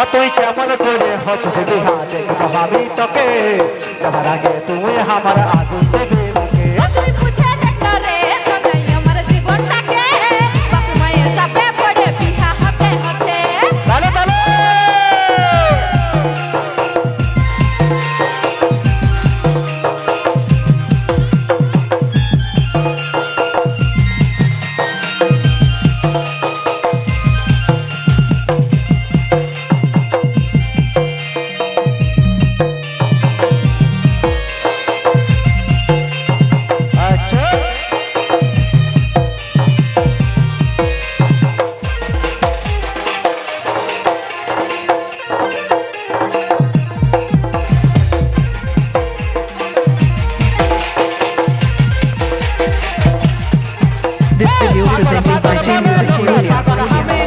অতই কেমন করে হচ্ছে বিহারে? তোকে তোমার আগে তুমি আমার আগুন you presented by J Music Radio.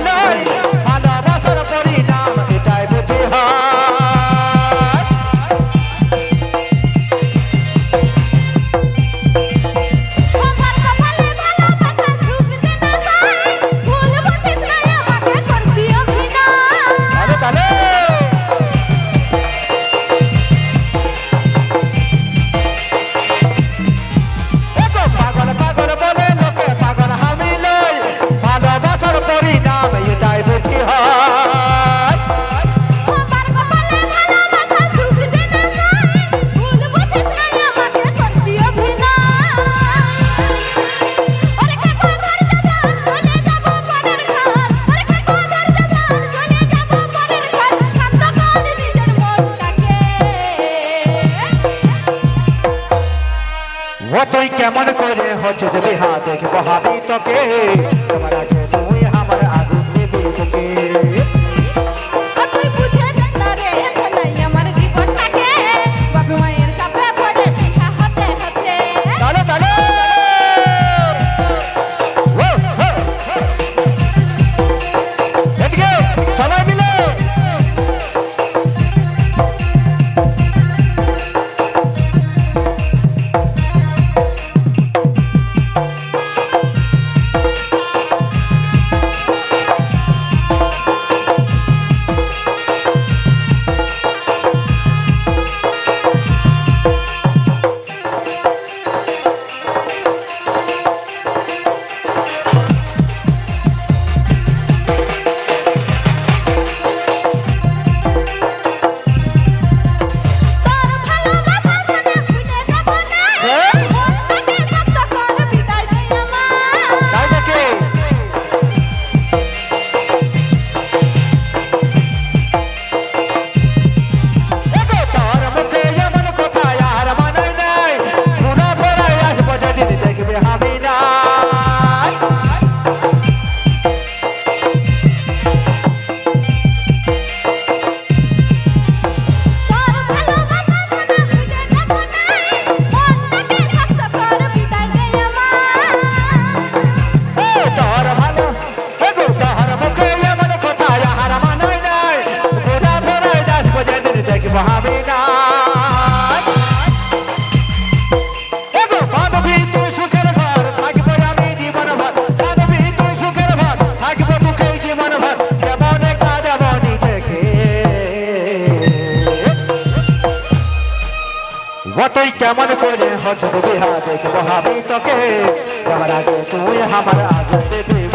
मन को रे हो जे बिहा देख बहा भी तो के हमरा के কতই কেমন করে হজর বিহা দেখব আমি তোকে। আমার আগে তুই আমার আগে দেবে।